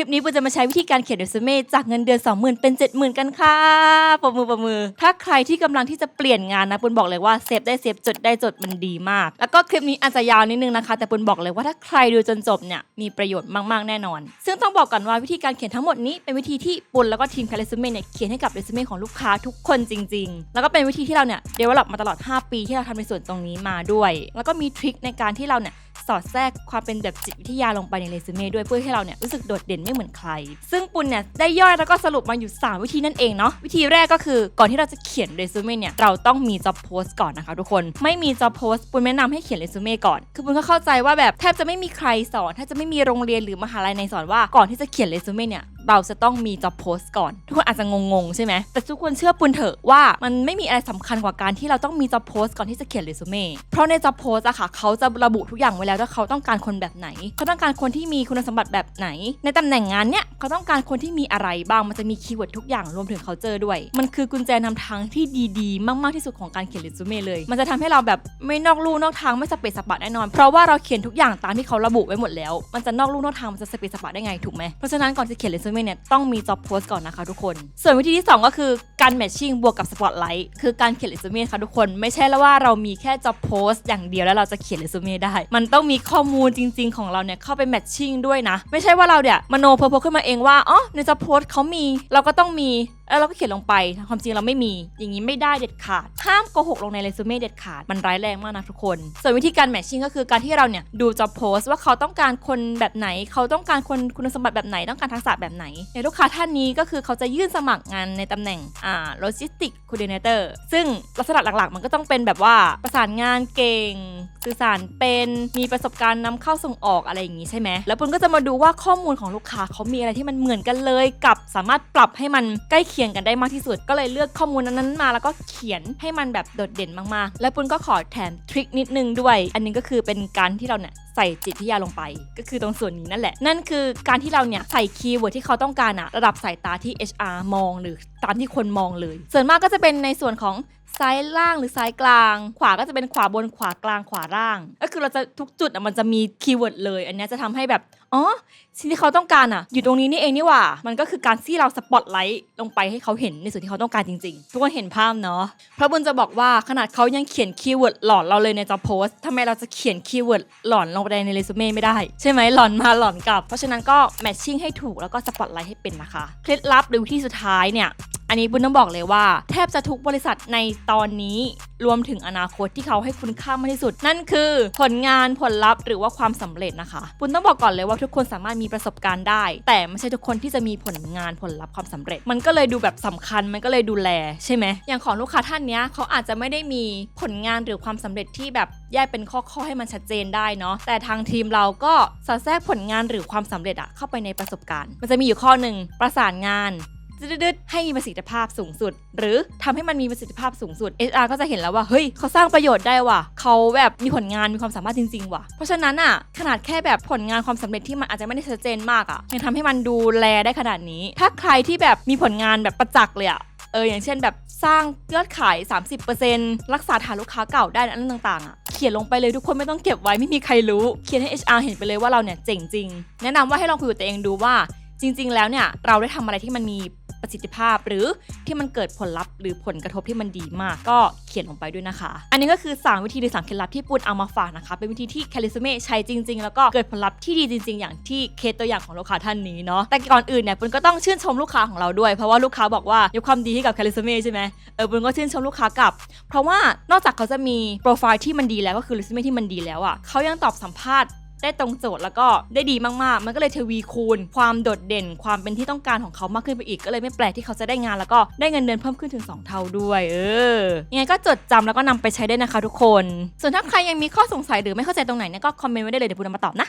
ลิปนี้ปุณจะมาใช้วิธีการเขียนเรซูเม่จากเงินเดือน 20,000 เป็น 70,000 กันค่ะปรบมือปรบมือ ถ้าใครที่กำลังที่จะเปลี่ยนงานนะปุณบอกเลยว่าเซฟได้เซฟจดได้จดมันดีมาก แล้วก็คลิปนี้อาจจะยาวนิดนึงนะคะ แต่ปุณบอกเลยว่าถ้าใครดูจนจบเนี่ยมีประโยชน์มากๆแน่นอน ซึ่งต้องบอกก่อนว่าวิธีการเขียนทั้งหมดนี้เป็นวิธีที่ปุณแล้วก็ทีมแคเรซูเม่เนี่ยเขียนให้กับเรซูเม่ของลูกค้าทุกคนจริง ๆ แล้วก็เป็นวิธีที่เราเนี่ยเดเวลลอปมาตลอด 5 ปีที่เราทำในส่วนตรงนี้มาด้วย แล้วก็มีทริคในการที่เราเนี่ย สอดแทรกความเป็นแบบจิตวิทยาลงไปในเรซูเม่ด้วยเพื่อให้เราเนี่ยรู้สึกโดดเด่นไม่เหมือนใคร ซึ่งปุณเนี่ยได้ย่อยแล้วก็สรุปมาอยู่ 3 วิธีนั่นเองเนาะวิธีแรกก็คือก่อนที่เราจะเขียนเรซูเม่เนี่ยเราต้องมี job post ก่อนนะคะทุกคนไม่มี job post ปุณแนะนำให้เขียนเรซูเม่ก่อนคือปุณก็เข้าใจว่าแบบแทบจะไม่มีใครสอนแทบจะไม่มีโรงเรียนหรือมหาลัยในสอนว่าก่อนที่จะเขียนเรซูเม่เนี่ย เราจะต้องมี job post ก่อน ทุกคนอาจจะงงๆใช่ไหมแต่ทุกคนเชื่อปุณเถอะว่ามันไม่มีอะไรสำคัญกว่าการที่เราต้องมี job post ก่อนที่จะเขียนเรซูเม่เพราะใน job post อะค่ะเขาจะระบุทุกอย่างไว้แล้วว่าเขาต้องการคนแบบไหน เขาต้องการคนที่มีคุณสมบัติแบบไหน ในตำแหน่งงานเนี่ยเขาต้องการคนที่มีอะไรบ้างมันจะมีคีย์เวิร์ดทุกอย่างรวมถึงเขาเจอด้วย มันคือกุญแจนำทางที่ดีๆ มากๆที่สุดของการเขียนเรซูเม่เลย มันจะทำให้เราแบบไม่นอกลู่นอกทางไม่สเปซสปะแน่นอน เพราะว่าเราเขียนทุกอย่างตามที่เขาระบุไว้หมดแล้ว มันจะนอกลู่นอกทางมันจะสเปซสปะได้ไงถูกไหมเพราะฉะนั้นก่อนจะเขียนเรซูเม่เนี่ยต้องมี job post ก่อนนะคะทุกคน ส่วนวิธีที่ 2 ก็คือการแมทชิ่งบวกกับ spotlight คือการเขียนเรซูเม่ค่ะทุกคน ไม่ใช่แล้วว่าเรามีแค่ job post อย่างเดียวแล้วเราจะเขียนเรซูเม่ได้ มันต้องมีข้อมูลจริง ๆ ของเราเนี่ยเข้าไปแมทชิ่งด้วยนะ ไม่ใช่ว่าเราเนี่ยมโนเพอร์โพขึ้นมาเองว่าอ๋อใน job post เขามีเราก็ต้องมี แล้วเราก็เขียนลงไปความจริงเราไม่มี อย่างนี้ไม่ได้เด็ดขาด ห้ามโกหกลงในเรซูเม่เด็ดขาด มันร้ายแรงมากนะทุกคน ส่วนวิธีการแมทชิ่งก็คือการที่เราเนี่ยดู job post ว่าเขาต้องการคนแบบไหน เขาต้องการคนคุณสมบัติแบบไหน ต้องการทักษะแบบไหนในลูกค้าท่านนี้ก็คือเขาจะยื่นสมัครงานในตำแหน่งอ่า logistic coordinator ซึ่งลักษณะหลักๆ มันก็ต้องเป็นแบบว่าประสานงานเก่งสื่อสารเป็นมีประสบการณ์นำเข้าส่งออกอะไรอย่างนี้ใช่ไหมแล้วปุณก็จะมาดูว่าข้อมูลของลูกค้าเขามีอะไรที่มันเหมือนกันเลย กับสามารถปรับให้มันใกล้เคียงกันได้มากที่สุด ก็เลยเลือกข้อมูลนั้นๆมา แล้วก็เขียนให้มันแบบโดดเด่นมากๆ และปุณก็ขอแถมทริคนิดนึงด้วย อันนึงก็คือเป็นการที่เราเนี่ยใส่จิตวิทยาลงไป ก็คือตรงส่วนนี้นั่นแหละ นั่นคือการที่เราเนี่ยใส่คีย์เวิร์ดที่เขาต้องการอะระดับสายตาที่ HR มองหรือตามที่คนมองเลย ส่วนมากก็จะเป็นในส่วนของ ซ้ายล่างหรือซ้ายกลาง ขวาก็จะเป็นขวาบนขวากลางขวาล่าง ก็คือเราจะทุกจุดอะมันจะมีคีย์เวิร์ดเลย อันนี้จะทำให้แบบอ๋อสิ่งที่เขาต้องการอะ อยู่ตรงนี้นี่เองนี่หว่า มันก็คือการที่เราสปอตไลท์ลงไปให้เขาเห็นในส่วนที่เขาต้องการจริงๆ ทุกคนเห็นภาพเนาะเพราะบุญจะบอกว่าขนาดเขายังเขียนคีย์เวิร์ดหลอนเราเลยในจ็อบโพสทำไมเราจะเขียนคีย์เวิร์ดหลอนลงไปในเรซูเม่ไม่ได้ ใช่ไหมหลอนมาหลอนกลับ เพราะฉะนั้นก็แมทชิ่งให้ถูกแล้วก็สปอตไลท์ให้เป็นนะคะ เคล็ดลับหรือวิธีสุดท้ายเนี่ย อันนี้บุญต้องบอกเลยว่า แทบจะทุกบริษัทในตอนนี้รวมถึงอนาคตที่เขาให้คุณค่ามากที่สุด นั่นคือผลงานผลลัพธ์หรือว่าความสำเร็จนะคะ บุญต้องบอกก่อนเลยว่าทุกคนสามารถมีประสบการณ์ได้ แต่ไม่ใช่ทุกคนที่จะมีผลงานผลลัพธ์ความสำเร็จ มันก็เลยดูแบบสำคัญมันก็เลยดูแลใช่ไหมอย่างของลูกค้าท่านเนี้ยเขาอาจจะไม่ได้มีผลงานหรือความสำเร็จที่แบบแยกเป็นข้อๆให้มันชัดเจนได้เนาะแต่ทางทีมเราก็สอดแทรกผลงานหรือความสำเร็จอะเข้าไปในประสบการณ์ มันจะมีอยู่ข้อหนึ่งประสานงาน ดึดๆให้มีประสิทธิภาพสูงสุด หรือทำให้มันมีประสิทธิภาพสูงสุด HR ก็จะเห็นแล้วว่าเฮ้ยเขาสร้างประโยชน์ได้ว่ะเขาแบบมีผลงานมีความสามารถจริง ๆ ว่ะ เพราะฉะนั้นอะขนาดแค่แบบผลงานความสำเร็จที่มันอาจจะไม่ได้ชัดเจนมากอะยังทำให้มันดูแลได้ขนาดนี้ ถ้าใครที่แบบมีผลงานแบบประจักษ์เลยอะเอออย่างเช่นแบบสร้างยอดขาย 30%รักษาฐานลูกค้าเก่าได้อันนั้นต่างๆอะเขียนลงไปเลยทุกคนไม่ต้องเก็บไว้ไม่มีใครรู้เขียนให้ HR เห็นไปเลยว่าเราเนี่ยเจ๋งจริง แนะนำว่าให้ลองคุยกับตัวเองดูว่าจริง ๆ แล้วเนี่ยเราได้ทำอะไรที่มันมี ประสิทธิภาพ หรือที่มันเกิดผลลัพธ์หรือผลกระทบที่มันดีมากก็เขียนลงไปด้วยนะคะ อันนี้ก็คือ 3 วิธีหรือ3เคล็ดลับที่ปุณเอามาฝากนะคะ เป็นวิธีที่แคลิสเมใช้จริง ๆ แล้วก็เกิดผลลัพธ์ที่ดีจริง ๆ อย่างที่เคสตัวอย่างของลูกค้าท่านนี้เนาะแต่ก่อนอื่นเนี่ยปุณก็ต้องชื่นชมลูกค้าของเราด้วย เพราะว่าลูกค้าบอกว่ายกความดีให้กับแคลิสเมใช่ไหมเออปุณก็ชื่นชมลูกค้ากับ เพราะว่านอกจากเขาจะมีโปรไฟล์ที่มันดีแล้วก็คือเรซูเม่ที่มันดีแล้วอะเขายังตอบสัมภาษณ์ ได้ตรงโจทย์แล้วก็ได้ดีมากๆ มันก็เลยทวีคูณ ความโดดเด่นความเป็นที่ต้องการของเขามากขึ้นไปอีก ก็เลยไม่แปลกที่เขาจะได้งานแล้วก็ได้เงินเดือนเพิ่มขึ้นถึง 2 เท่าด้วยเออยังไงก็จดจำแล้วก็นำไปใช้ได้นะคะทุกคน ส่วนถ้าใครยังมีข้อสงสัยหรือไม่เข้าใจตรงไหนเนี่ยก็คอมเมนต์ไว้ได้เลยเดี๋ยวพูดมาตอบนะ